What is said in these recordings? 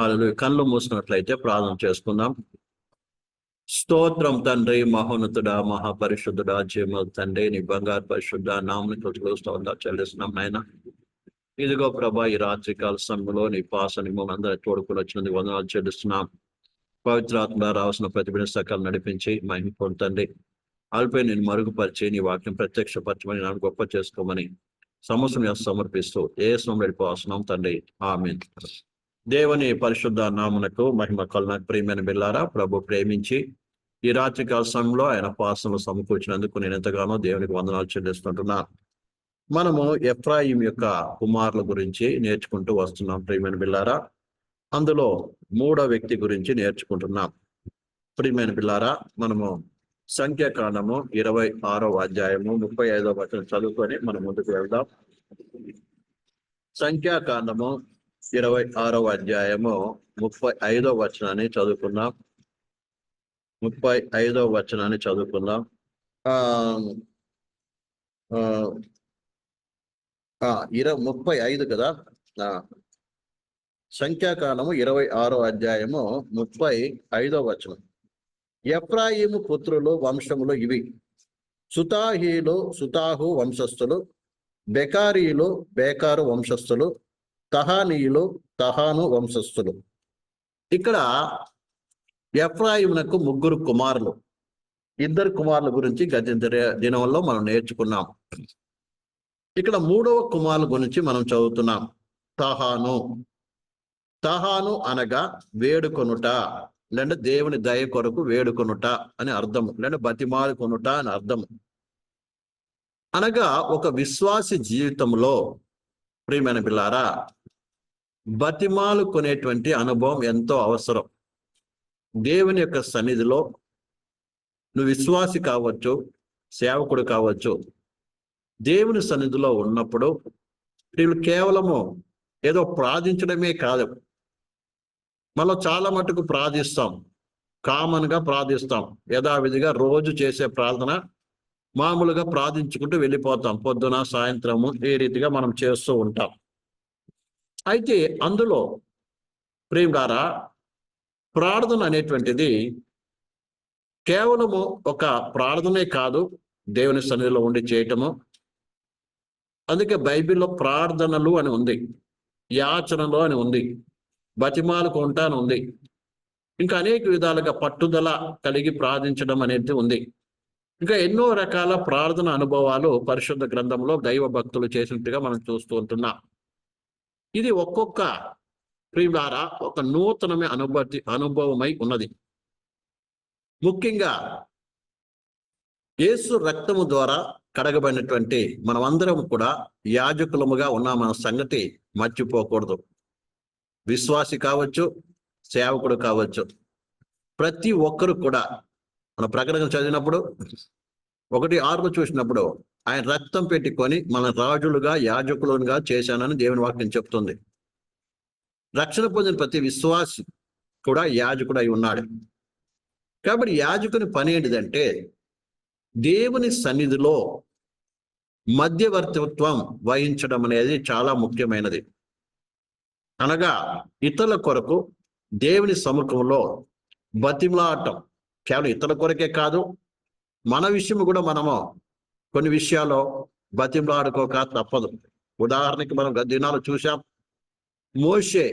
వాళ్ళు కళ్ళు మూసినట్లయితే ప్రార్థన చేసుకుందాం. స్తోత్రం తండ్రి మహోన్నతుడా మహాపరిశుద్ధుడా జీవ తండ్రి నీ బంగారు పరిశుద్ధ నామని స్తోత్రం చెల్లిస్తున్నాం నాయన. ఇదిగో ప్రభా ఈ రాత్రి కాల సమయంలో నీ పాసని మమ్మల్ని అందరూ తోడుకుని వచ్చినందుకు వందనాలు చెల్లిస్తున్నాం. పవిత్రాత్మ రావాల్సిన ప్రతిభ సకాలు నడిపించి మహిమ పొందండి అల్పై నేను మరుగుపరిచి నీ వాక్యం ప్రత్యక్షపరచమని నన్ను గొప్ప చేసుకోమని సమస్యను సమర్పిస్తూ ఏ సమయం వెళ్ళిపోతున్నాం తండ్రి. ఆమె దేవుని పరిశుద్ధ నామునకు మహిమ కలన ప్రియమైన బిల్లారా ప్రభు ప్రేమించి ఈ రాత్రి కాలంలో ఆయన పాసనలు సమకూర్చినందుకు నేను ఎంతగానో దేవునికి వందనాలు చెల్లిస్తుంటున్నాను మనము ఎఫ్రాయిం యొక్క కుమారుల గురించి నేర్చుకుంటూ వస్తున్నాం ప్రియమైన బిల్లారా అందులో మూడో వ్యక్తి గురించి నేర్చుకుంటున్నాం. ప్రియమైన బిల్లారా మనము సంఖ్యాకాండము ఇరవై ఆరో అధ్యాయము ముప్పై ఐదో వచనం చదువుకొని మనం ముందుకు వెళ్దాం. సంఖ్యాకాండము ఇరవై ఆరవ అధ్యాయము ముప్పై ఐదో వచనాన్ని చదువుకుందాం. ముప్పై ఐదో వచనాన్ని చదువుకుందాం. ఆ ఇరవై ముప్పై ఐదు కదా? ఆ సంఖ్యాకాలము ఇరవై ఆరో అధ్యాయము ముప్పై ఐదో వచనం. ఎఫ్రాయిము పుత్రులు వంశములు ఇవి. సుతాహీలు సుతాహు వంశస్థులు బెకారీలు బేకారు వంశస్థులు తహానీయులు తహాను వంశస్థులు. ఇక్కడ ఎఫ్రాయిమునకు ముగ్గురు కుమారులు. ఇద్దరు కుమారుల గురించి గత దినంలో మనం నేర్చుకున్నాం. ఇక్కడ మూడవ కుమారుల గురించి మనం చదువుతున్నాం. తహాను. తహాను అనగా వేడుకొనుట లేదంటే దేవుని దయ కొరకు వేడుకొనుట అని అర్థం లేదంటే బతిమాలుకొనుట అని అర్థం అనగా ఒక విశ్వాసి జీవితంలో ప్రియమైన పిల్లారా బతిమాలు కొనేటువంటి అనుభవం ఎంతో అవసరం. దేవుని యొక్క సన్నిధిలో నువ్వు విశ్వాసి కావచ్చు సేవకుడు కావచ్చు దేవుని సన్నిధిలో ఉన్నప్పుడు వీళ్ళు కేవలము ఏదో ప్రార్థించడమే కాదు. మనం చాలా మటుకు ప్రార్థిస్తాం. కామన్గా ప్రార్థిస్తాం. యథావిధిగా రోజు చేసే ప్రార్థన మామూలుగా ప్రార్థించుకుంటూ వెళ్ళిపోతాం. పొద్దున సాయంత్రము ఏ రీతిగా మనం చేస్తూ ఉంటాం. అయితే అందులో ప్రేమగారా ప్రార్థన అనేటువంటిది కేవలము ఒక ప్రార్థనే కాదు దేవుని సన్నిధిలో ఉండి చేయటము. అందుకే బైబిల్లో ప్రార్థనలు అని ఉంది యాచనలు అని ఉంది బతిమాలకు ఉంటాను ఉంది. ఇంకా అనేక విధాలుగా పట్టుదల కలిగి ప్రార్థించడం అనేది ఉంది. ఇంకా ఎన్నో రకాల ప్రార్థన అనుభవాలు పరిశుద్ధ గ్రంథంలో దైవ భక్తులు చేసినట్టుగా మనం చూస్తూ ఉంటున్నాం. ఇది ఒక్కొక్క ప్రియులారా ఒక నూతనమే అనుభూతి అనుభవమై ఉన్నది. ముఖ్యంగా యేసు రక్తము ద్వారా కడగబడినటువంటి మనమందరం కూడా యాజకులముగా ఉన్నామన్న సంగతి మర్చిపోకూడదు. విశ్వాసి కావచ్చు సేవకుడు కావచ్చు ప్రతి ఒక్కరు కూడా మన ప్రకటన చదివినప్పుడు ఒకటి ఆరులో చూసినప్పుడు ఆయన రక్తం పెట్టుకొని మన రాజులుగా యాజకులుగా చేశానని దేవుని వాక్యం చెప్తుంది. రక్షణ పొందిన ప్రతి విశ్వాసి కూడా యాజకుడు అయి ఉన్నాడు. కాబట్టి యాజకుని పని ఏంటిదంటే దేవుని సన్నిధిలో మధ్యవర్తిత్వం వహించడం అనేది చాలా ముఖ్యమైనది. అనగా ఇతరుల కొరకు దేవుని సముఖంలో బతిమలాటం. కేవలం ఇతరుల కొరకే కాదు మన విషయం కూడా మనము కొన్ని విషయాల్లో బతిమలాడుకోక తప్పదు. ఉదాహరణకి మనం గత దినాలు చూసాం మోషే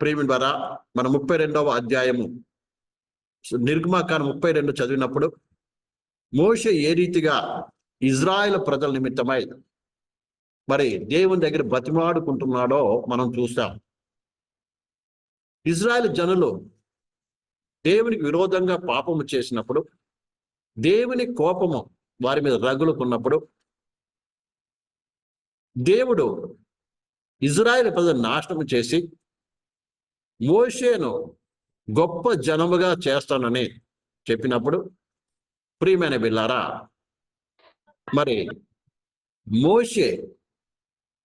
ప్రేమి ద్వారా మన ముప్పై రెండవ అధ్యాయము. నిర్గమాకారం ముప్పై రెండు చదివినప్పుడు మోషే ఏ రీతిగా ఇజ్రాయెల్ ప్రజల నిమిత్తమై మరి దేవుని దగ్గర బతిమాడుకుంటున్నాడో మనం చూసాం ఇజ్రాయెల్ జనులు దేవునికి విరోధంగా పాపము చేసినప్పుడు దేవుని కోపము వారి మీద రగులుకున్నప్పుడు దేవుడు ఇజ్రాయెల్ ప్రజలు నాశనం చేసి మోషేను గొప్ప జనముగా చేస్తానని చెప్పినప్పుడు ప్రియమైన బిల్లారా మరి మోషే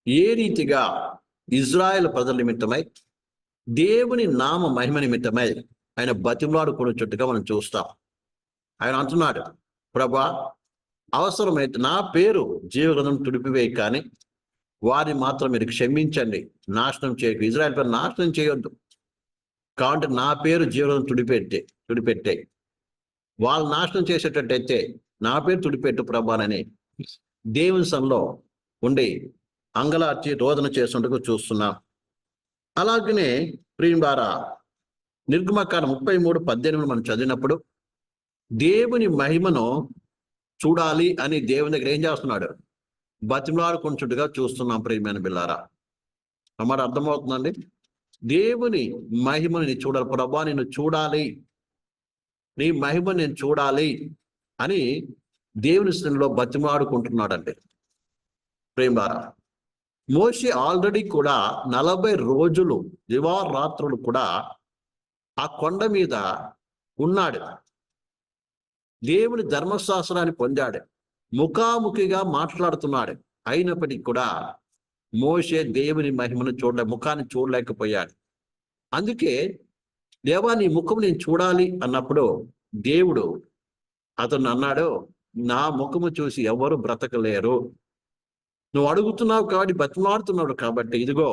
ఏ రీతిగా ఇజ్రాయెల్ ప్రజల నిమిత్తమై దేవుని నామ మహిమ నిమిత్తమై ఆయన బతిమలాడుకునేటట్టుగా మనం చూస్తాం. ఆయన అంటున్నాడు ప్రభా అవసరమైతే నా పేరు జీవగ్రంథం తుడిపివేయి కానీ వారిని మాత్రం మీరు క్షమించండి. నాశనం చేయకు. ఇజ్రాయెల్ పేరు నాశనం చేయొద్దు. కాబట్టి నా పేరు జీవనం తుడిపెట్టే తుడిపెట్టే. వాళ్ళు నాశనం చేసేటట్టయితే నా పేరు తుడిపెట్టు ప్రభానని దేవుని సన్లో ఉండి అంగలార్చి రోదన చేస్తుండకు చూస్తున్నాం. అలాగనే ప్రియులారా నిర్గమకాండ ముప్పై మూడు పద్దెనిమిది మనం చదివినప్పుడు దేవుని మహిమను చూడాలి అని దేవుని దగ్గర ఏం చేస్తున్నాడు? బతిమలాడుకుంటుగా చూస్తున్నాం ప్రియమైన బిల్లారా అమ్మాట అర్థమవుతుందండి? దేవుని మహిమని నేను చూడాలి. ప్రభా నేను చూడాలి. నీ మహిమ నేను చూడాలి అని దేవుని స్థితిలో బతిమాడుకుంటున్నాడండి ప్రేమారా మోషి ఆల్రెడీ కూడా నలభై రోజులు దివారాత్రులు కూడా ఆ కొండ మీద ఉన్నాడు. దేవుని ధర్మశాస్త్రాన్ని పొందాడు. ముఖాముఖిగా మాట్లాడుతున్నాడు. అయినప్పటికీ కూడా మోషే దేవుని మహిమను చూడలే ముఖాన్ని చూడలేకపోయాడు. అందుకే దేవా నీ ముఖం నేను చూడాలి అన్నప్పుడు దేవుడు అతను అన్నాడు నా ముఖము చూసి ఎవరు బ్రతకలేరు. నువ్వు అడుగుతున్నావు కాబట్టి బతిమాడుతున్నాడు కాబట్టి ఇదిగో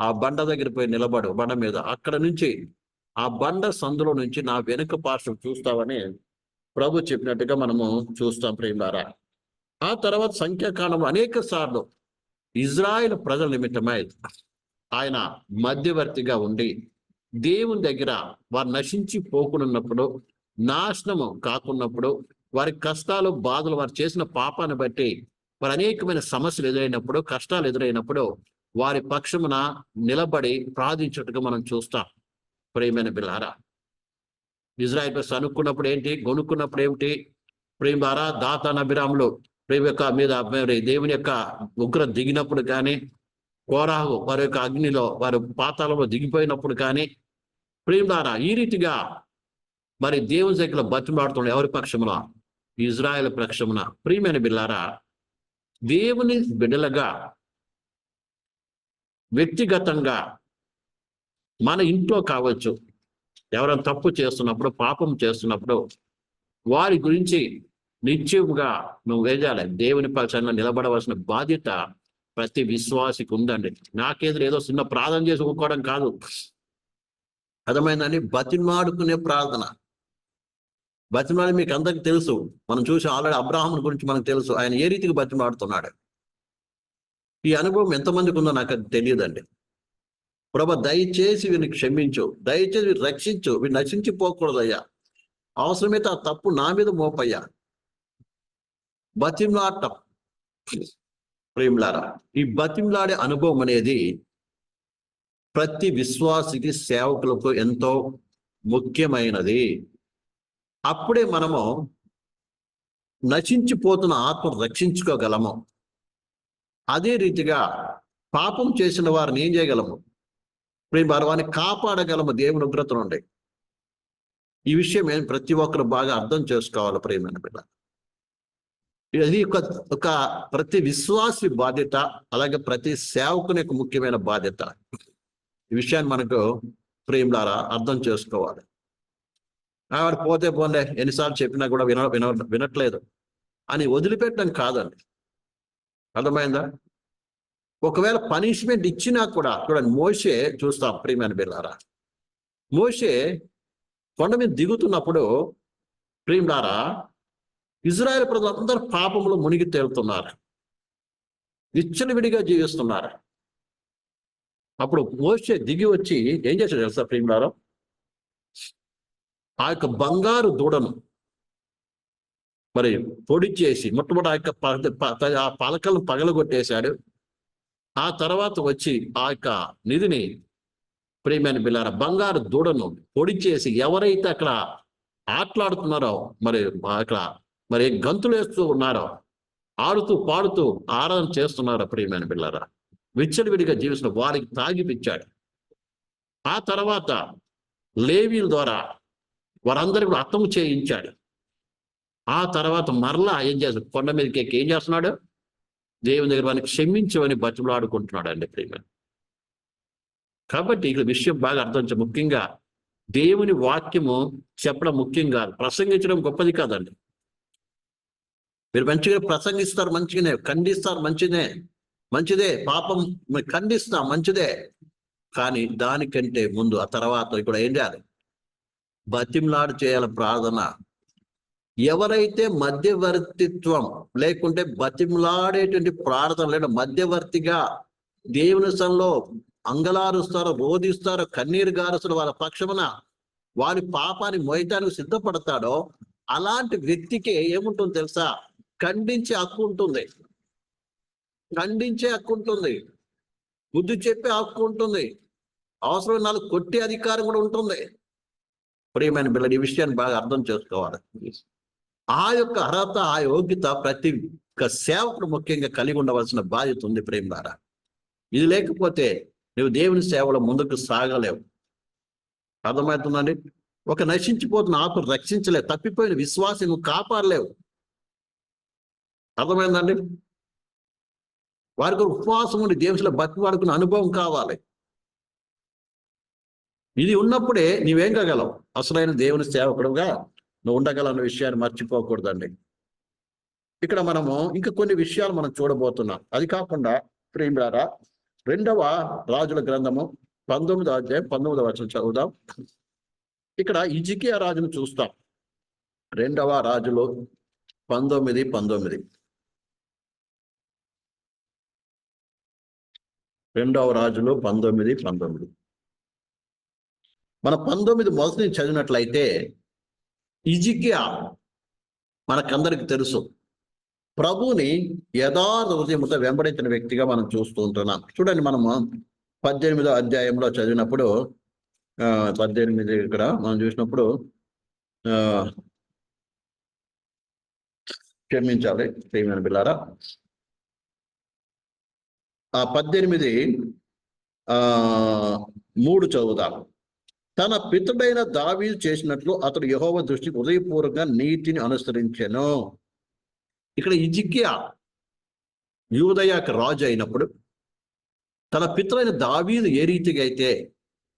ఆ బండ దగ్గర పోయి నిలబడు బండ మీద. అక్కడ నుంచి ఆ బండ సందులో నుంచి నా వెనుక పార్శ్వం చూస్తావని ప్రభు చెప్పినట్టుగా మనము చూస్తాం ప్రేమారా ఆ తర్వాత సంఖ్యాకాలం అనేక సార్లు ఇజ్రాయెల్ ప్రజల నిమిత్తమై ఆయన మధ్యవర్తిగా ఉండి దేవుని దగ్గర వారు నశించి పోకునున్నప్పుడు నాశనము కాకున్నప్పుడు వారి కష్టాలు బాధలు వారు చేసిన పాపాన్ని బట్టి వారు అనేకమైన సమస్యలు ఎదురైనప్పుడు కష్టాలు ఎదురైనప్పుడు వారి పక్షమున నిలబడి ప్రార్థించుటగా మనం చూస్తాం. ప్రేమైన బిల్లారా ఇజ్రాయల్ బస్ అనుకున్నప్పుడు ఏంటి? కొనుక్కున్నప్పుడు ఏమిటి? ప్రేమదారా దాత నబిరాములు ప్రేమ యొక్క మీద దేవుని యొక్క ఉగ్ర దిగినప్పుడు కానీ కోరాహు వారి యొక్క అగ్నిలో వారి పాతాలలో దిగిపోయినప్పుడు కానీ ప్రేమారా ఈ రీతిగా మరి దేవుని దగ్గర బతిమాడుతున్నాడు ఎవరి పక్షమున? ఇజ్రాయెల్ పక్షమున. ప్రియమైన బిల్లారా దేవుని బిడ్డలుగా వ్యక్తిగతంగా మన ఇంట్లో కావచ్చు ఎవరైనా తప్పు చేస్తున్నప్పుడు పాపం చేస్తున్నప్పుడు వారి గురించి నిత్యముగా నువ్వు వేయాలి. దేవుని పక్షాన నిలబడవలసిన బాధ్యత ప్రతి విశ్వాసికి ఉందండి. నాకేదో ఏదో చిన్న ప్రార్థన చేసుకోవడం కాదు. అర్థమైందని బతిమాడుకునే ప్రార్థన. బతిమాడి మీకు అందరికి తెలుసు. మనం చూసి ఆల్రెడీ అబ్రాహం గురించి మనకు తెలుసు. ఆయన ఏ రీతికి బతిమాడుతున్నాడు? ఈ అనుభవం ఎంతమందికి ఉందో నాకు తెలియదండి. ప్రభ దయచేసి వీని క్షమించు దయచేసి వీరు రక్షించు వీరు నశించిపోకూడదయ్యా. అవసరమైతే ఆ తప్పు నా మీద మోపయ్యా. బతిమ్లాడటం. ప్రేమ్లారా ఈ బతిమ్లాడే అనుభవం అనేది ప్రతి విశ్వాసికి సేవకులకు ఎంతో ముఖ్యమైనది. అప్పుడే మనము నశించిపోతున్న ఆత్మ రక్షించుకోగలము. అదే రీతిగా పాపం చేసిన వారిని ఏం చేయగలము? ప్రేమ వారిని కాపాడగలము దేవుని ఉగ్రత నుండి. ఈ విషయం ఏం ప్రతి ఒక్కరు బాగా అర్థం చేసుకోవాలి ప్రేమైన బిడ్డ. ఇది ఒక ఒక ప్రతి విశ్వాసి బాధ్యత అలాగే ప్రతి సేవకుని యొక్క ముఖ్యమైన బాధ్యత. ఈ విషయాన్ని మనకు ప్రేమలారా అర్థం చేసుకోవాలి. ఆవిడ పోతే పోలే ఎన్నిసార్లు చెప్పినా కూడా విన విన వినట్లేదు. అని వదిలిపెట్టడం కాదండి. అర్థమైందా? ఒకవేళ పనిష్మెంట్ ఇచ్చినా కూడా చూడండి మోసే చూస్తాం ప్రియమైన బిల్లారా మోసే కొండ మీద దిగుతున్నప్పుడు ప్రియులారా ఇజ్రాయెల్ ప్రజలందరూ పాపంలో మునిగి తేలుతున్నారు. విచ్చలవిడిగా జీవిస్తున్నారు. అప్పుడు మోసే దిగి వచ్చి ఏం చేశాడు తెలుసా ప్రియులారా? ఆ యొక్క బంగారు దూడను మరి పొడి చేసి మొట్టమొదటి ఆ యొక్క ఆ పలకలను పగలగొట్టేశాడు. ఆ తర్వాత వచ్చి ఆ యొక్క నిధిని ప్రేమైన బిల్లార బంగారు దూడను పొడి చేసి ఎవరైతే అక్కడ ఆటలాడుతున్నారో మరి అక్కడ మరి గంతులు వేస్తూ ఉన్నారో ఆడుతూ పాడుతూ ఆరాధన చేస్తున్నారో ప్రియమైన బిల్లారా విచ్చలవిడిగా జీవిస్తున్న వారికి తాగిపిచ్చాడు. ఆ తర్వాత లేవీల ద్వారా వారందరికీ కూడా అర్థం చేయించాడు. ఆ తర్వాత మరలా ఏం చేస్తాడు కొండ మీదకి ఏం చేస్తున్నాడు? దేవుని దగ్గర వారిని క్షమించమని బతులాడుకుంటున్నాడు అండి ప్రేమ. కాబట్టి ఇక్కడ విషయం బాగా అర్థం ముఖ్యంగా దేవుని వాక్యము చెప్పడం ముఖ్యం కాదు. ప్రసంగించడం గొప్పది కాదండి. మీరు మంచిగా ప్రసంగిస్తారు మంచిగానే ఖండిస్తారు మంచిదే మంచిదే పాపం ఖండిస్తాం మంచిదే. కానీ దానికంటే ముందు ఆ తర్వాత ఇక్కడ ఏం చేయాలి? బతిమలాడు చేయాలి ప్రార్థన. ఎవరైతే మధ్యవర్తిత్వం లేకుంటే బతిమలాడేటువంటి ప్రార్థన లేదా మధ్యవర్తిగా దేవుని సంలో అంగలారుస్తారో రోధిస్తారో కన్నీరు గారుస్తారో వాళ్ళ పక్షమున వారి పాపాన్ని మోయటానికి సిద్ధపడతాడో అలాంటి వ్యక్తికి ఏముంటుంది తెలుసా? ఖండించే హక్కు ఉంటుంది. ఖండించే హక్కు ఉంటుంది. బుద్ధి చెప్పే హక్కు ఉంటుంది. అవసరం నాలుగు కొట్టే అధికారం కూడా ఉంటుంది. ప్రియమైన పిల్లలు ఈ విషయాన్ని బాగా అర్థం చేసుకోవాలి. ఆ యొక్క అర్హత ఆ యోగ్యత ప్రతి ఒక్క సేవకుడు ముఖ్యంగా కలిగి ఉండవలసిన బాధ్యత ఉంది ప్రేమ ద్వారా. ఇది లేకపోతే నువ్వు దేవుని సేవలో ముందుకు సాగలేవు. అర్థమవుతుందండి? ఒక నశించిపోతున్న ఆత్మ రక్షించలేవు తప్పిపోయిన విశ్వాసం నువ్వు కాపాడలేవు. అర్థమైందండి? వారికి ఒక ఉపవాసం ఉండి దేవునిలో బతి వాడుకున్న అనుభవం కావాలి. ఇది ఉన్నప్పుడే నీవేం కాగలవు? అసలైన దేవుని సేవకుడుగా నువ్వు ఉండగలన్న విషయాన్ని మర్చిపోకూడదండి. ఇక్కడ మనము ఇంకా కొన్ని విషయాలు మనం చూడబోతున్నాం. అది కాకుండా ప్రేమిడారా రెండవ రాజుల గ్రంథము పంతొమ్మిదో అధ్యాయం పంతొమ్మిదవ వచనం చదువుదాం. ఇక్కడ ఇజికియా రాజును చూస్తాం. రెండవ రాజులు పంతొమ్మిది పంతొమ్మిది. రెండవ రాజులు పంతొమ్మిది పంతొమ్మిది. మన పంతొమ్మిది మొదటి చదివినట్లయితే ఇజికియా మనకందరికి తెలుసు. ప్రభుని యథార్థ హృదయంతో వెంబడించిన వ్యక్తిగా మనం చూస్తూ ఉంటున్నాం. చూడండి మనము పద్దెనిమిదో అధ్యాయంలో చదివినప్పుడు పద్దెనిమిది ఇక్కడ మనం చూసినప్పుడు క్షమించాలి ప్రియమైన బిల్లారా ఆ పద్దెనిమిది ఆ మూడు చదువుతారు తన పితుడైన దావీదు చేసినట్లు అతడు యహోవ దృష్టికి హృదయపూర్వకంగా నీతిని అనుసరించెను. ఇక్కడ ఇజిక్యా యూదయాకి రాజు అయినప్పుడు తన పితుడైన దావీదు ఏ రీతిగా అయితే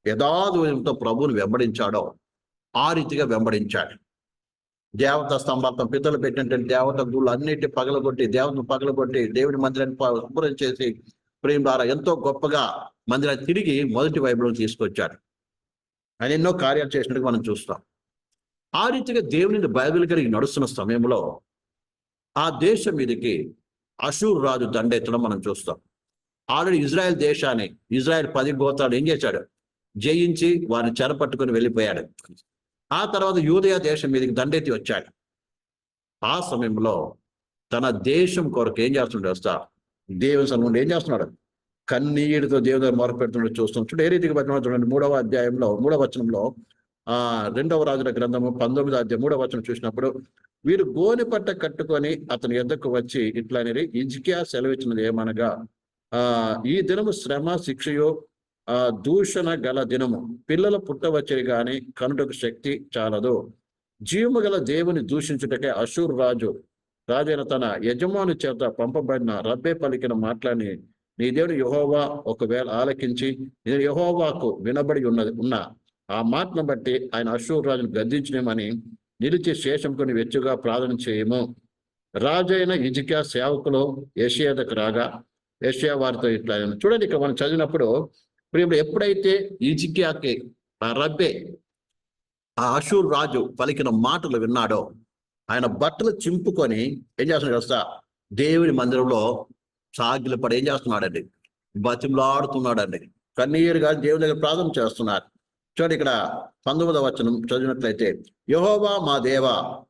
యథార్థంతో ప్రభువును వెంబడించాడో ఆ రీతిగా వెంబడించాడు. దేవత స్తంభాలతో పితలు పెట్టినటువంటి దేవత గుళ్ళు అన్నిటి పగలగొట్టి దేవతను పగలగొట్టి దేవుని మందిరాన్ని శుభ్రం చేసి ప్రేమ ద్వారా ఎంతో గొప్పగా మందిరాన్ని తిరిగి మొదటి వైపులో తీసుకొచ్చాడు. ఆయన ఎన్నో కార్యాలు చేసినట్టుగా మనం చూస్తాం. ఆ రీతిగా దేవుని బైబిల్ కలిగి నడుస్తున్న సమయంలో ఆ దేశం మీదకి అషూర్ రాజు దండెత్తడం మనం చూస్తాం. ఆల్రెడీ ఇజ్రాయెల్ దేశాన్ని ఇజ్రాయెల్ పది గోత్రాలు ఏం చేశాడు? జయించి వారిని చెరపట్టుకుని వెళ్ళిపోయాడు. ఆ తర్వాత యూదయ దేశం మీదకి దండెత్తి వచ్చాడు. ఆ సమయంలో తన దేశం కొరకు ఏం చేస్తున్నాడు వస్తా దేవుని సన్నుండి ఏం చేస్తున్నాడు? కన్నీటితో దేవుని మొర పెడుతున్నాడు చూస్తాం చూడు ఏ రీతిగా పెట్టినా చూడండి. మూడవ అధ్యాయంలో మూడవ వచనంలో ఆ రెండవ రాజుల గ్రంథము పంతొమ్మిది అధ్యాయం మూడవ వచనం చూసినప్పుడు వీరు గోని పట్ట కట్టుకొని అతని ఎద్దకు వచ్చి ఇట్లా అనేది ఇజ్కియా సెలవిచ్చినది ఏమనగా ఆ ఈ దినము శ్రమ శిక్షయో ఆ దూషణ గల దినము. పిల్లలు పుట్టవచ్చని గాని కనుటకు శక్తి చాలదు. జీవము గల దేవుని దూషించుటకే అశూర్ రాజు రాజైన తన యజమాని చేత పంపబడిన రబ్బే పలికిన మాటలని నీ దేవుడు యహోవా ఒకవేళ ఆలకించి నేను యహోవాకు వినబడి ఉన్నది ఉన్న ఆ మాటను బట్టి ఆయన అశూర్ రాజును గద్దించినేమని నిలిచి శేషంకుని వెచ్చుగా ప్రార్థన చేయము. రాజైన ఇజికా సేవకులు యషియాదకు రాగా యషియా వారితో ఇట్లా చూడండి ఇక్కడ మనం చదివినప్పుడు ఇప్పుడు ఎప్పుడైతే ఇజికియాకి ఆ రబ్బే ఆ అశూర్ రాజు పలికిన మాటలు విన్నాడో ఆయన బట్టలు చింపుకొని ఏం చేస్తున్నాడు కదా దేవుని మందిరంలో సాగిలు పడి ఏం చేస్తున్నాడండి? బతిమలాడుతున్నాడండి. కన్నీరుగా దేవుని దగ్గర ప్రార్థన చేస్తున్నారు. చూడండి ఇక్కడ పంతొమ్మిదవ వచనం చదివినట్లయితే యహోవా మా దేవ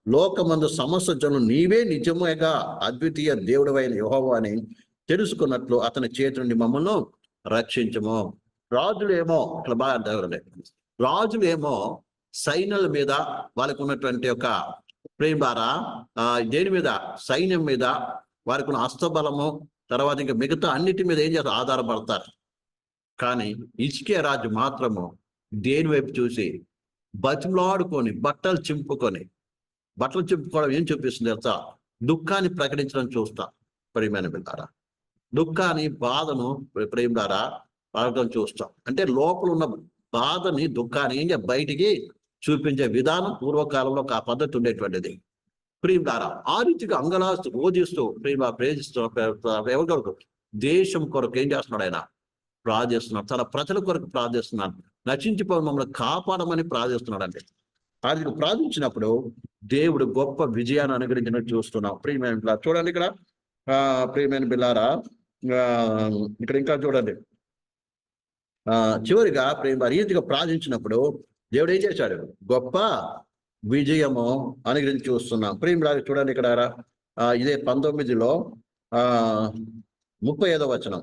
లోకమందు సమస్త జనులు నీవే నిజమేగా అద్వితీయ దేవుడవైన యహోవా అని తెలుసుకున్నట్లు అతని చేతి నుండి మమ్మల్ని రక్షించము. రాజులేమో ఇక్కడ బాగా అర్థం రాజులేమో సైన్యుల మీద వాళ్ళకు ఉన్నటువంటి ఒక ప్రేమ ద్వారా ఆ, దేని మీద? సైన్యం మీద వారికి ఉన్న హస్తబలము తర్వాత ఇంకా మిగతా అన్నిటి మీద ఏం చేస్తారు? ఆధారపడతారు. కానీ ఇసుకే రాజు మాత్రము దేని వైపు చూసి బతిమలాడుకొని బట్టలు చింపుకొని బట్టలు చింపుకోవడం ఏం చూపిస్తుంది తెలుసా? దుఃఖాన్ని ప్రకటించడం చూస్తా. ప్రియమైన బిడ్డారా దుఃఖాన్ని బాధను ప్రేమ ద్వారా ప్రకటన చూస్తాం. అంటే లోపల ఉన్న బాధని దుఃఖాన్ని ఏం బయటికి చూపించే విధానం పూర్వకాలంలో ఒక పద్ధతి ఉండేటువంటిది. ప్రియం ఆ రీతిగా అంగలాస్తూ రోధిస్తూ ప్రేమ ప్రేమిస్తూ ఎవరి కొరకు దేశం కొరకు ఏం చేస్తున్నాడు ఆయన? ప్రార్థిస్తున్నాడు తన ప్రజల కొరకు ప్రార్థిస్తున్నాడు నచించిపోయి మమ్మల్ని కాపాడమని ప్రార్థిస్తున్నాడు అంటే అది ప్రార్థించినప్పుడు దేవుడు గొప్ప విజయాన్ని అనుగ్రహించిన చూస్తున్నాం. ప్రియమైన బిడ్డ చూడండి ఇక్కడ. ఆ ప్రియమైన బిల్లారా ఆ, ఇక్కడ ఇంకా చూడండి. ఆ చివరిగా ప్రేమ రీతిగా ప్రార్థించినప్పుడు దేవుడు ఏం చేశాడు? గొప్ప విజయము అనుగ్రహించి చూస్తున్నాం ప్రేమ చూడండి ఇక్కడ ఇదే పంతొమ్మిదిలో ఆ ముప్పై ఐదో వచనం.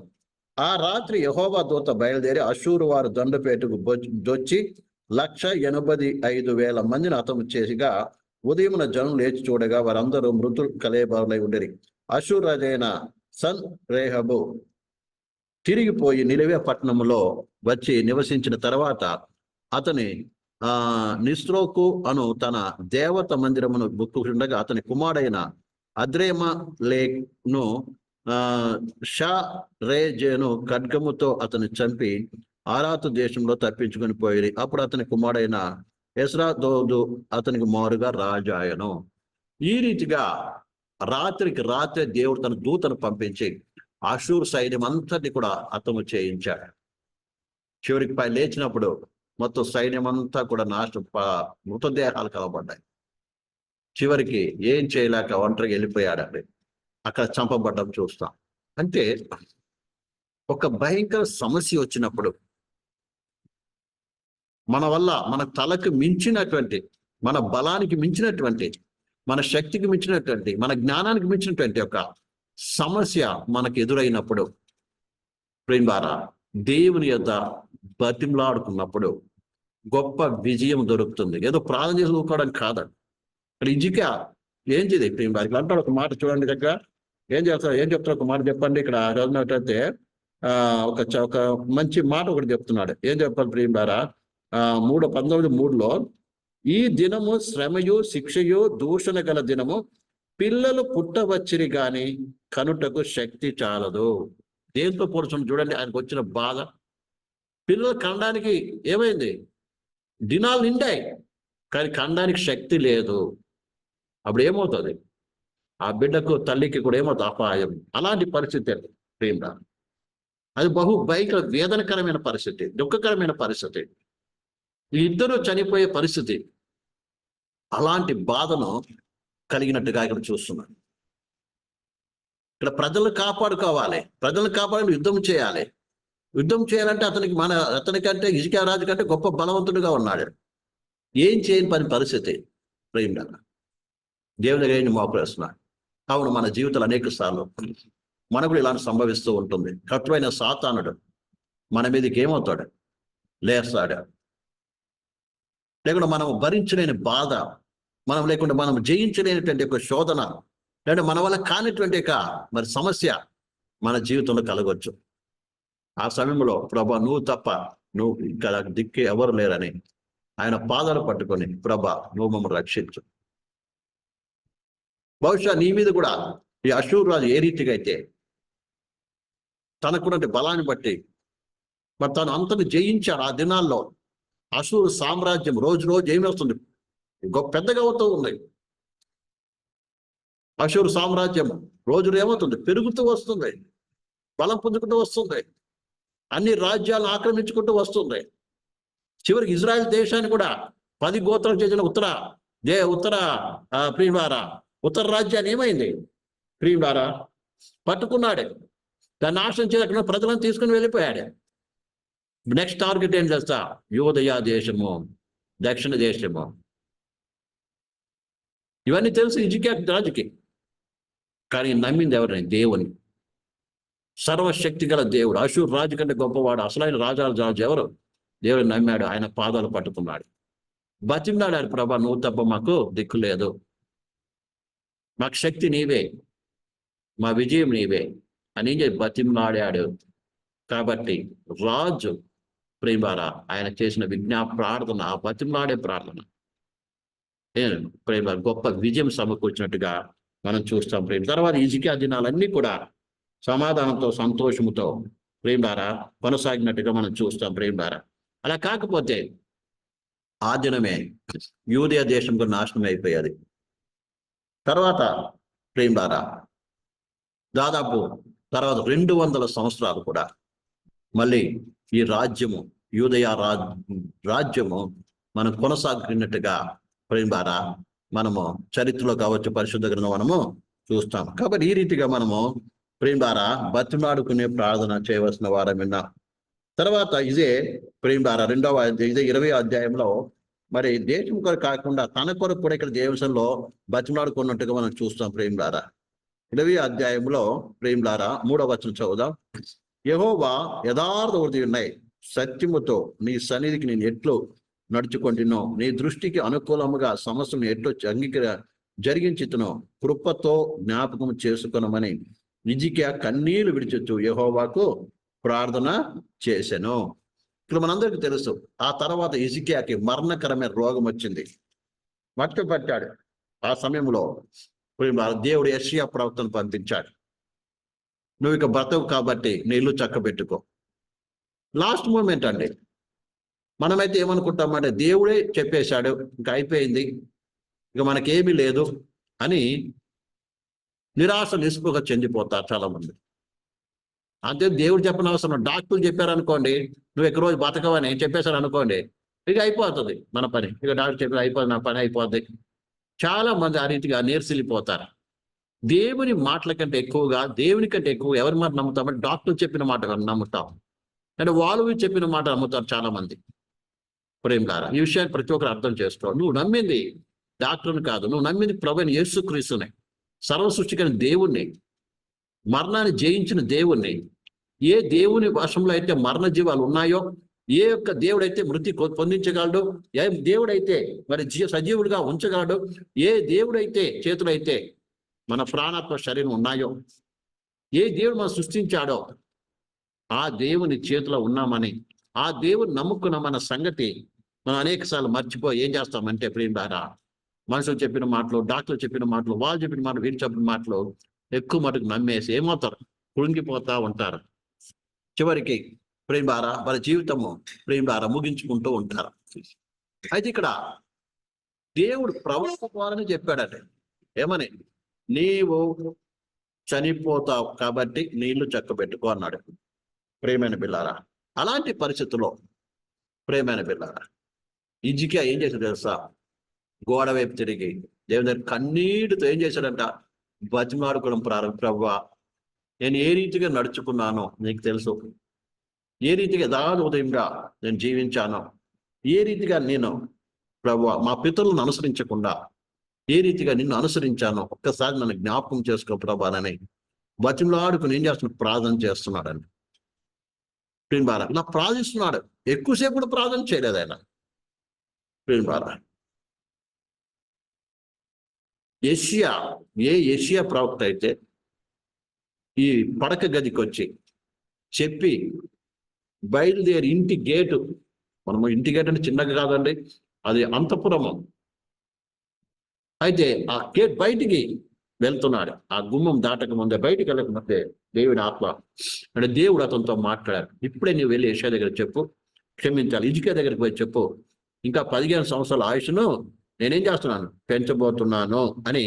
ఆ రాత్రి యహోవా దూత బయలుదేరి అశూరు వారు దండపేటకు దొచ్చి లక్ష ఎనభై ఐదు వేల మందిని హతము చేసిగా ఉదయమున జనం లేచి చూడగా వారందరూ మృతులు కలేబారులై ఉండేది అశూర్ రాజైన సన్ రేహబు తిరిగిపోయి నిలవే పట్టణంలో వచ్చి నివసించిన తర్వాత అతని ఆ నిస్రోకు అను తన దేవత మందిరమును బుక్కుండగా అతని కుమారుడైన అద్రేమ లేక్ను ఆ షా రేజేను ఖడ్గముతో అతను చంపి ఆరాతు దేశంలో తప్పించుకొని పోయి అప్పుడు అతని కుమారుడైన ఎస్రా దోదు అతనికి మారుగా రాజాయను ఈ రీతిగా రాత్రికి రాత్రి దేవుడు తన దూతను పంపించి అషూర్ సైన్యం అంతటి కూడా అతము చేయించాడు. చివరికి పై లేచినప్పుడు మొత్తం సైన్యం అంతా కూడా నాశనం మృతదేహాలు కలబడ్డాయి చివరికి ఏం చేయలేక ఒంటరికి వెళ్ళిపోయాడండి. అక్కడ చంపబడ్డం చూస్తాం. అంటే ఒక భయంకర సమస్య వచ్చినప్పుడు మన వల్ల మన తలకు మించినటువంటి మన బలానికి మించినటువంటి మన శక్తికి మించినటువంటి మన జ్ఞానానికి మించినటువంటి ఒక సమస్య మనకు ఎదురైనప్పుడు ప్రేమారా దేవుని యొక్క బతిమలాడుకున్నప్పుడు గొప్ప విజయం దొరుకుతుంది. ఏదో ప్రార్థన చేసి ఊరుకోవడం కాదండి. ఇక్కడ ఇజిక ఏం చేయదు ప్రేమ వారికి అంటాడు ఒక మాట చూడండి దగ్గర ఏం చేస్తారు ఏం చెప్తారు ఒక మాట చెప్పండి. ఇక్కడ చదివినట్టయితే ఆ ఒక చ- ఒక మంచి మాట ఒకటి చెప్తున్నాడు. ఏం చెప్పాలి ప్రియులారా? ఆ మూడు పంతొమ్మిది మూడులో ఈ దినము శ్రమయు శిక్షయు దూషణ గల దినము పిల్లలు పుట్టవచ్చిరి గాని కనుటకు శక్తి చాలదు. దేంతో పోల్చుని చూడండి ఆయనకు వచ్చిన బాధ. పిల్లలు కండానికి ఏమైంది? దినాలు నిండాయి. కానీ కండానికి శక్తి లేదు. అప్పుడు ఏమవుతుంది? ఆ బిడ్డకు తల్లికి కూడా ఏమవుతుంది? అపాయం. అలాంటి పరిస్థితి ప్రేమ అది బహు భయంకర వేదనకరమైన పరిస్థితి. దుఃఖకరమైన పరిస్థితి. ఈ ఇద్దరు చనిపోయే పరిస్థితి. అలాంటి బాధను కలిగినట్టుగా ఇక్కడ చూస్తున్నాను ఇక్కడ ప్రజలను కాపాడుకోవాలి. ప్రజలను కాపాడు యుద్ధం చేయాలి. యుద్ధం చేయాలంటే అతనికి మన అతనికంటే ఇజికా రాజు కంటే గొప్ప బలవంతుడుగా ఉన్నాడు. ఏం చేయని పని పరిస్థితి? ప్రేమ దేవుని దగ్గర మోపరేస్తున్నాడు కావున మన జీవితాలు అనేక సార్లు మనకు కూడా ఇలాంటి సంభవిస్తూ ఉంటుంది. కట్టువైన సాతానుడు మన మీదకి ఏమవుతాడు? లేస్తాడు. లేకుండా మనం భరించలేని బాధ మనం లేకుండా మనం జయించలేనటువంటి ఒక శోధన లేదంటే మన వల్ల కానిటువంటి ఒక మరి సమస్య మన జీవితంలో కలగవచ్చు ఆ సమయంలో ప్రభా నువ్వు తప్ప నువ్వు ఇక్కడ దిక్కు ఎవరు లేరని ఆయన పాదాలు పట్టుకొని ప్రభా నువ్వు మమ్మల్ని రక్షించు. బహుశా నీ మీద కూడా ఈ అశూర్ రాజు ఏ రీతిగా అయితే తనకున్నటువంటి బలాన్ని బట్టి మరి తను అంతను జయించాడు ఆ దినాల్లో. అశూరు సామ్రాజ్యం రోజు రోజు ఏమి వస్తుంది? గొప్ప పెద్దగా అవుతూ ఉంది. అశూరు సామ్రాజ్యం రోజు ఏమవుతుంది? పెరుగుతూ వస్తుంది. బలం పుంజుకుంటూ వస్తుంది. అన్ని రాజ్యాలను ఆక్రమించుకుంటూ వస్తుంది. చివరికి ఇజ్రాయెల్ దేశాన్ని కూడా పది గోత్రాలు చేసిన ఉత్తర దే ఉత్తర ప్రియుడారా ఉత్తర రాజ్యాన్ని ఏమైంది? ప్రియుడారా పట్టుకున్నాడే. దాన్ని నాశనం చేయకుండా ప్రజలను తీసుకుని వెళ్ళిపోయాడే. నెక్స్ట్ టార్గెట్ ఏం చేస్తా యోదయ దేశము దక్షిణ దేశము. ఇవన్నీ తెలుసు ఇజికే రాజుకి. కానీ నమ్మింది ఎవరిని? దేవుని. సర్వశక్తి గల దేవుడు. అశూర్ రాజు కంటే గొప్పవాడు అసలైన రాజాల రాజు ఎవరు? దేవుడు నమ్మాడు ఆయన పాదాలు పట్టుకున్నాడు. బతిమలాడారు ప్రభా నువ్వు తప్ప మాకు దిక్కు లేదు. మాకు శక్తి నీవే. మా విజయం నీవే. అని చెప్పి బతిమలాడాడు. కాబట్టి రాజు ప్రేమారా ఆయన చేసిన విజ్ఞా ప్రార్థన ఆ బతిమలాడే ప్రార్థన. ప్రేమ గొప్ప విజయం సమకూర్చినట్టుగా మనం చూస్తాం ప్రేమ తర్వాత ఇజికి దినాలన్నీ కూడా సమాధానంతో సంతోషముతో ప్రేమారా కొనసాగినట్టుగా మనం చూస్తాం ప్రేమారా అలా కాకపోతే ఆ దినమే యూదియా దేశం కూడా నాశనం అయిపోయేది. తర్వాత ప్రేమారా దాదాపు తర్వాత రెండు వందల సంవత్సరాలు కూడా మళ్ళీ ఈ రాజ్యము యూదయ రాజ్యము మనం కొనసాగినట్టుగా ప్రేమారా మనము చరిత్రలో కావచ్చు పరిశుద్ధ గ్రంథం మనము చూస్తాం. కాబట్టి ఈ రీతిగా మనము ప్రేమారా బతిమాడుకునే ప్రార్థన చేయవలసిన వారం విన్నాం. తర్వాత ఇదే ప్రేమారా రెండవ ఇదే ఇరవై అధ్యాయంలో మరి దేశం కొరకు కాకుండా తన కొరకు కూడా ఇక్కడ దేవసంలో బతిమాడుకున్నట్టుగా మనం చూస్తాం ప్రేమలారా. ఇరవై అధ్యాయంలో ప్రేమలారా మూడవ వచనం చదువుదాం. యహోవా యథార్థ వృద్ధి ఉన్నాయి సత్యముతో నీ సన్నిధికి నేను ఎట్లు నడుచుకుంటున్నావు నీ దృష్టికి అనుకూలముగా సమస్యను ఎట్లు అంగీకర జరిగించుతునో కృపతో జ్ఞాపకం చేసుకునమని నిజికి కన్నీళ్ళు విడిచొచ్చు. యహోవాకు ప్రార్థన చేశాను. ఇక్కడ మనందరికీ తెలుసు ఆ తర్వాత ఇజికియాకి మరణకరమైన రోగం వచ్చింది. మట్టి పట్టాడు ఆ సమయంలో దేవుడు యషియా ప్రవక్తను పంపించాడు. నువ్వు ఇక బ్రతవు కాబట్టి నీ ఇల్లు చక్కబెట్టుకో. లాస్ట్ మూమెంట్ అండి. మనమైతే ఏమనుకుంటామంటే దేవుడే చెప్పేశాడు ఇంకా అయిపోయింది ఇక మనకేమీ లేదు అని నిరాశ నిస్పృహ చెందిపోతారు చాలా మంది అంతే దేవుడు చెప్పిన అవసరం డాక్టర్లు చెప్పారనుకోండి నువ్వు ఎక్క రోజు బతకవని చెప్పేశారు అనుకోండి ఇక అయిపోతుంది మన పని. ఇక డాక్టర్ చెప్పి అయిపోతుంది నా పని అయిపోద్ది. చాలా మంది ఆ రీతిగా నేర్చిల్లిపోతారు దేవుని మాటల కంటే ఎక్కువగా దేవుని కంటే ఎక్కువ ఎవరి మాట నమ్ముతామంటే డాక్టర్ చెప్పిన మాట నమ్ముతాం. అంటే వాళ్ళు చెప్పిన మాట నమ్ముతారు చాలా మంది ప్రేమ గారు ఈ విషయాన్ని ప్రతి ఒక్కరు అర్థం చేసుకో నువ్వు నమ్మింది డాక్టర్ని కాదు నువ్వు నమ్మింది ప్రభుని యేసు సర్వ సృష్టికైన దేవుణ్ణి మరణాన్ని జయించిన దేవుణ్ణి ఏ దేవుని వశంలో అయితే మరణ జీవాలు ఉన్నాయో ఏ యొక్క దేవుడైతే మృతి పొందించగలడు ఏ దేవుడైతే మరి జీ సజీవుడిగా ఉంచగలడు ఏ దేవుడైతే చేతులైతే మన ప్రాణాత్మ శరీరం ఉన్నాయో ఏ దేవుడు మనం సృష్టించాడో ఆ దేవుని చేతిలో ఉన్నామని ఆ దేవుని నమ్ముకున్న మన సంగతి మనం అనేక సార్లు మర్చిపోయి ఏం చేస్తామంటే ప్రియుడారా మనుషులు చెప్పిన మాటలు డాక్టర్లు చెప్పిన మాటలు వాళ్ళు చెప్పిన మాటలు వీళ్ళు చెప్పిన మాటలు ఎక్కువ మటుకు నమ్మేసి ఏమవుతారు? కృంగిపోతా ఉంటారు. చివరికి ప్రేమారా వారి జీవితము ప్రేమారా ముగించుకుంటూ ఉంటారు. అయితే ఇక్కడ దేవుడు ప్రవక్త ద్వారానే చెప్పాడట. ఏమని? నీవు చనిపోతావు కాబట్టి నీళ్ళు చక్కబెట్టుకో అన్నాడు. ప్రేమైన పిల్లారా అలాంటి పరిస్థితుల్లో ప్రేమైన పిల్లారా ఇజికియా ఏం చేసి తెలుసా? గోడ వైపు తిరిగి దేవుని దగ్గర కన్నీటితో ఏం చేశాడంట? బతిమాడుకోవడం ప్రారంభ ప్రవ్వా నేను ఏ రీతిగా నడుచుకున్నానో నీకు తెలుసు. ఏ రీతిగా యథానుదయంగా నేను జీవించానో. ఏ రీతిగా నేను ప్రభు మా పితరులను అనుసరించకుండా ఏ రీతిగా నిన్ను అనుసరించానో ఒక్కసారి నన్ను జ్ఞాపకం చేసుకో ప్రభానని బతిమలాడుకుని ఏం చేస్తున్నాడు? ప్రార్థన చేస్తున్నాడండి బాల ఇలా ప్రార్థిస్తున్నాడు. ఎక్కువసేపు కూడా ప్రార్థన చేయలేదు ఆయన. బాల ఏషియా ఏ ఏషియా ప్రవక్త అయితే ఈ పడక గదికి వచ్చి చెప్పి బయలుదేరి ఇంటి గేటు మనము ఇంటి గేట్ అంటే చిన్నగా కాదండి అది అంతపురము. అయితే ఆ గేట్ బయటికి వెళ్తున్నాడు. ఆ గుమ్మం దాటక ముందే బయటికి వెళ్ళకముందే దేవుడి ఆత్మ అంటే దేవుడు అతనితో మాట్లాడాడు. ఇప్పుడే నువ్వు వెళ్ళి ఏషియా దగ్గర చెప్పు క్షమించాలి ఇజికే దగ్గరికి పోయి చెప్పు. ఇంకా పదిహేను సంవత్సరాల ఆయుష్ను నేనేం చేస్తున్నాను? పెంచబోతున్నాను అని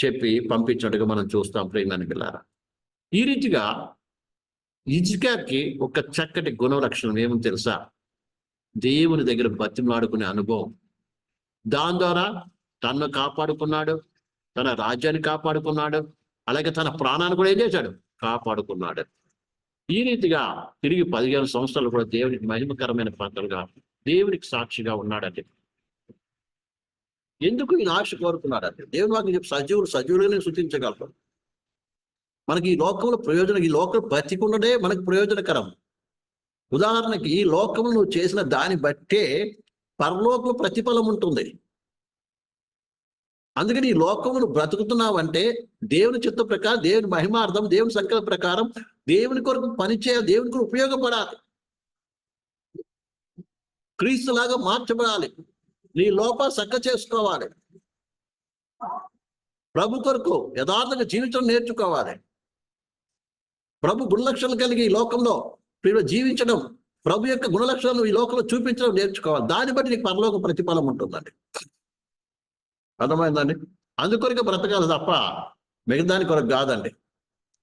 చెప్పి పంపించినట్టుగా మనం చూస్తాం ప్రేమాని పిల్లారా ఈ రీతిగా ఇజికాకి ఒక చక్కటి గుణలక్షణం ఏమో తెలుసా? దేవుని దగ్గర బతిమలాడుకునే అనుభవం. దాని ద్వారా తన్ను కాపాడుకున్నాడు తన రాజ్యాన్ని కాపాడుకున్నాడు అలాగే తన ప్రాణాన్ని కూడా ఏం చేశాడు? కాపాడుకున్నాడు. ఈ రీతిగా తిరిగి పదిహేను సంవత్సరాలు కూడా దేవునికి మహిమకరమైన పాత్రలుగా దేవునికి సాక్షిగా ఉన్నాడంటే ఎందుకు ఈ ఆశ కోరుకున్నాడంటే? దేవుని వాక్యం చెప్పి సజీవులు సజీవులనే సృష్టించగలరు మనకి ఈ లోకంలో ప్రయోజనం ఈ లోకం బతికున్నదే మనకు ప్రయోజనకరం. ఉదాహరణకి ఈ లోకంలో నువ్వు చేసిన దాన్ని బట్టే పరలోకం ప్రతిఫలం ఉంటుంది. అందుకని ఈ లోకమును బ్రతుకుతున్నావంటే దేవుని చిత్త ప్రకారం దేవుని మహిమార్థం దేవుని సంకల్ప ప్రకారం దేవుని కొరకు పనిచేయాలి దేవుని కొరకు ఉపయోగపడాలి. క్రీస్తులాగా మార్చబడాలి. నీ లోప సక్క చేసుకోవాలి. ప్రభు కొరకు యథార్థంగా జీవించడం నేర్చుకోవాలి. ప్రభు గుణలక్షణాలు కలిగి ఈ లోకంలో జీవించడం ప్రభు యొక్క గుణలక్షణాలు ఈ లోకంలో చూపించడం నేర్చుకోవాలి. దాన్ని బట్టి నీకు పరలోక ప్రతిఫలం ఉంటుందండి. అర్థమైందండి అందుకొరకు బ్రతకాలి తప్ప మిగతాని కొరకు కాదండి.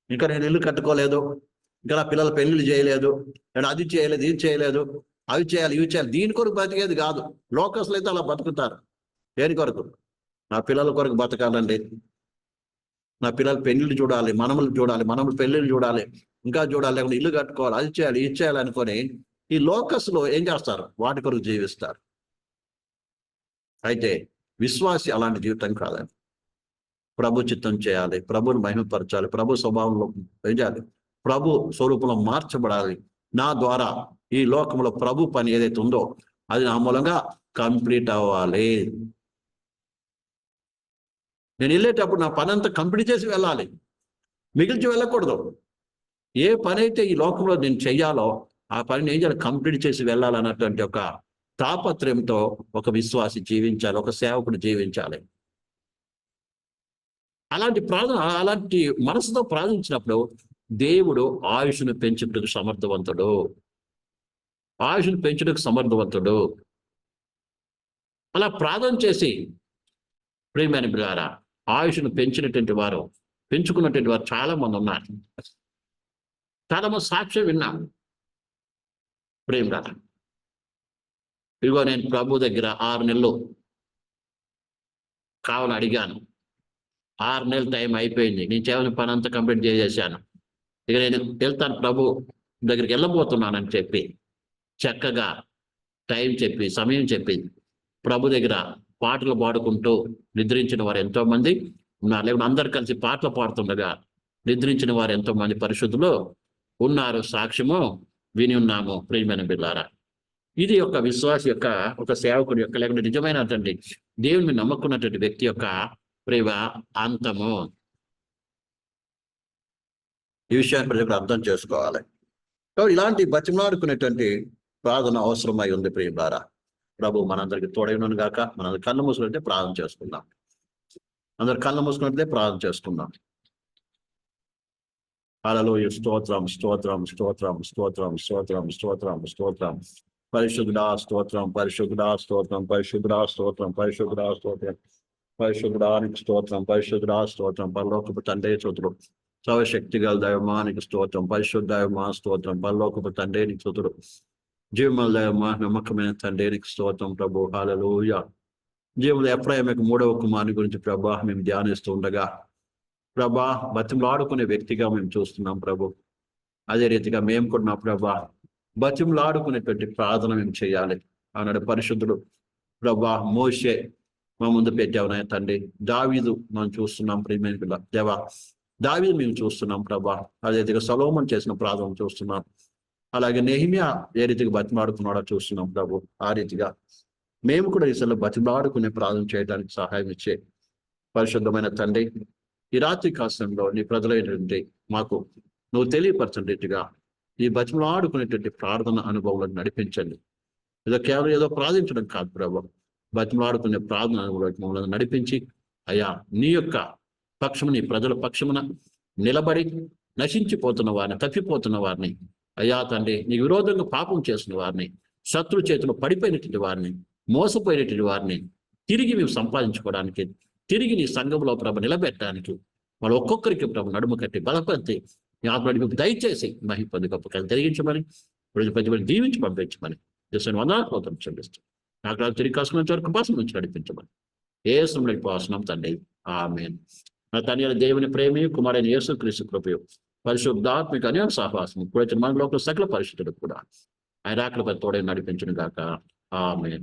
ఇంకా నేను ఇల్లు కట్టుకోలేదు. ఇంకా నా పిల్లల పెళ్ళిళ్ళు చేయలేదు. నేను అది చేయలేదు ఇది చేయలేదు. అవి చేయాలి ఇవి చేయాలి. దీని కొరకు బతికేది కాదు. లోకస్లు అయితే అలా బతుకుతారు. దేని కొరకు? నా పిల్లల కొరకు బతకాలండి. నా పిల్లల పెళ్ళిళ్ళు చూడాలి మనములు చూడాలి మనములు పెళ్ళిళ్ళు చూడాలి ఇంకా చూడాలి లేకుండా ఇల్లు కట్టుకోవాలి అది చేయాలి ఇది చేయాలి అనుకొని ఈ లోకస్లో ఏం చేస్తారు? వాటి కొరకు జీవిస్తారు. అయితే విశ్వాసి అలాంటి జీవితం కాదండి. ప్రభు చిత్తం చేయాలి ప్రభుని మహిమపరచాలి ప్రభు స్వభావంలో పెంచాలి ప్రభు స్వరూపంలో మార్చబడాలి. నా ద్వారా ఈ లోకంలో ప్రభు పని ఏదైతే ఉందో అది నా మూలంగా కంప్లీట్ అవ్వాలి. నేను వెళ్ళేటప్పుడు నా పని అంతా కంప్లీట్ చేసి వెళ్ళాలి. మిగిల్చి వెళ్ళకూడదు. ఏ పని అయితే ఈ లోకంలో నేను చెయ్యాలో ఆ పనిని ఏం చేయాలి? కంప్లీట్ చేసి వెళ్ళాలన్నటువంటి ఒక తాపత్రయంతో ఒక విశ్వాసి జీవించాలి ఒక సేవకుడు జీవించాలి. అలాంటి ప్రార్థన అలాంటి మనసుతో ప్రార్థించినప్పుడు దేవుడు ఆయుష్ను పెంచుటకు సమర్థవంతుడు. ఆయుషును పెంచడానికి సమర్థవంతుడు. అలా ప్రార్థన చేసి ప్రియమైన ద్వారా ఆయుషును పెంచినటువంటి వారు పెంచుకున్నటువంటి వారు చాలా మంది ఉన్నారు. చాలామంది సాక్ష్యం విన్నాం. ప్రేమ గారు ఇదిగో నేను ప్రభు దగ్గర ఆరు నెలలు కావాలని అడిగాను. ఆరు నెలల టైం అయిపోయింది. నేను చేయవలసిన పని అంతా కంప్లీట్ చేసేసాను. ఇక నేను వెళ్తాను ప్రభు దగ్గరికి వెళ్ళబోతున్నానని చెప్పి. చక్కగా టైం చెప్పి సమయం చెప్పి ప్రభు దగ్గర పాటలు పాడుకుంటూ నిద్రించిన వారు ఎంతోమంది ఉన్నారు. లేకుంటే అందరు కలిసి పాటలు పాడుతుండగా నిద్రించిన వారు ఎంతోమంది పరిశుద్ధులు ఉన్నారు. సాక్ష్యము విని ఉన్నాము ప్రియమైన బిల్లారా ఇది ఒక విశ్వాస యొక్క ఒక సేవకుడి యొక్క లేకుంటే నిజమైనటువంటి దేవుని నమ్ముకున్నటువంటి వ్యక్తి యొక్క ప్రేమ అంతము. ఈ విషయాన్ని ప్రజలు అర్థం చేసుకోవాలి. ఇలాంటి బతిమలాడుకునేటువంటి ప్రార్థన అవసరమై ఉంది ప్రియ ద్వారా ప్రభు మనందరికి తోడైనను గాక. మనందరి కళ్ళు మూసుకుంటే ప్రార్థన చేసుకుందాం. అందరు కళ్ళు మూసుకుంటే ప్రార్థన చేసుకుందాం. అలలో స్తోత్రం స్తోత్రం స్తోత్రం స్తోత్రం స్తోత్రం స్తోత్రం స్తోత్రం. పరిశుద్ధుడా స్తోత్రం పరిశుద్ధుడా స్తోత్రం పరిశుద్ధుడా స్తోత్రం పరిశుద్ధుడా స్తోత్రం. పరిశుద్ధుడానికి స్తోత్రం పరిశుద్ధుడా స్తోత్రం. పరలోకపు తండ్రి స్తోత్రం సర్వశక్తి గల దైవమానికి స్తోత్రం. పరిశుద్ధ దైవమా స్తోత్రం. పరలోకపు తండ్రి స్తోత్రం జీవముల మా నమ్మకమైన తండ్రికి స్తోత్రం ప్రభు హాలలోయ జీవులు ఎఫ్రాయిమకు మూడవ కుమారుని గురించి ప్రభా మేము ధ్యానిస్తూ ఉండగా ప్రభా బతిమలాడుకునే వ్యక్తిగా మేము చూస్తున్నాం ప్రభు అదే రీతిగా మేము కూడా నా ప్రభా బతిమలాడుకునేటువంటి ప్రార్థన మేము చేయాలి అన్నాడు పరిశుద్ధుడు ప్రభా మోషే మా ముందు పెట్టావునాయ తండ్రి దావీదు మనం చూస్తున్నాం ప్రియమైన దేవా దావీదు మేము చూస్తున్నాం ప్రభా అదే రీతిగా సలోమన్ చేసిన ప్రార్థన చూస్తున్నాం అలాగే నెహిమియా ఏ రీతిగా బతిమాడుకున్నాడో చూస్తున్నాం ప్రభు. ఆ రీతిగా మేము కూడా ఈసారి బతిమాడుకునే ప్రార్థన చేయడానికి సహాయం ఇచ్చే పరిశుద్ధమైన తండ్రి ఈ రాత్రి కాలంలో నీ ప్రజలైనటువంటి మాకు నువ్వు తెలియపరచండిగా ఈ బతిమలాడుకునేటువంటి ప్రార్థన అనుభవాలను నడిపించండి. ఏదో కేవలం ఏదో ప్రార్థించడం కాదు ప్రభు. బతిమలాడుకునే ప్రార్థన అనుభవాలకు మమ్మల్ని నడిపించి అయ్యా నీ యొక్క పక్షము నీ ప్రజల పక్షమున నిలబడి నశించిపోతున్న వారిని తప్పిపోతున్న వారిని అయ్యా తండ్రి నీ విరోధంగా పాపం చేసిన వారిని శత్రు చేతిలో పడిపోయినటువంటి వారిని మోసపోయినటువంటి వారిని తిరిగి మేము సంపాదించుకోవడానికి తిరిగి నీ సంఘంలో ప్రభ నిలబెట్టడానికి వాళ్ళు ఒక్కొక్కరికి ప్రభు నడుము కట్టి బలపడితే నీ ఆత్మ మీకు దయచేసి మహి పొంది గొప్ప కలిసి తెలిగించమని రోజు పది మంది దీవించి పంపించమని దేశాన్ని వందనాత్మతం చెల్లిస్తాం నాకు తిరిగి కాసుకున్న వరకు పాసం నుంచి నడిపించమని ఏ సమయం పాసనం తండ్రి. ఆమె నా తండ్రి దేవుని ప్రేమి కుమారైన యేసు క్రీస్తు కృపయు. పరిశుద్ధాత్మిక అని సహవాసం ఇప్పుడు మన లోపల సకల పరిశుద్ధుడు కూడా. ఆయన తోడే నడిపించను గాక ఆమె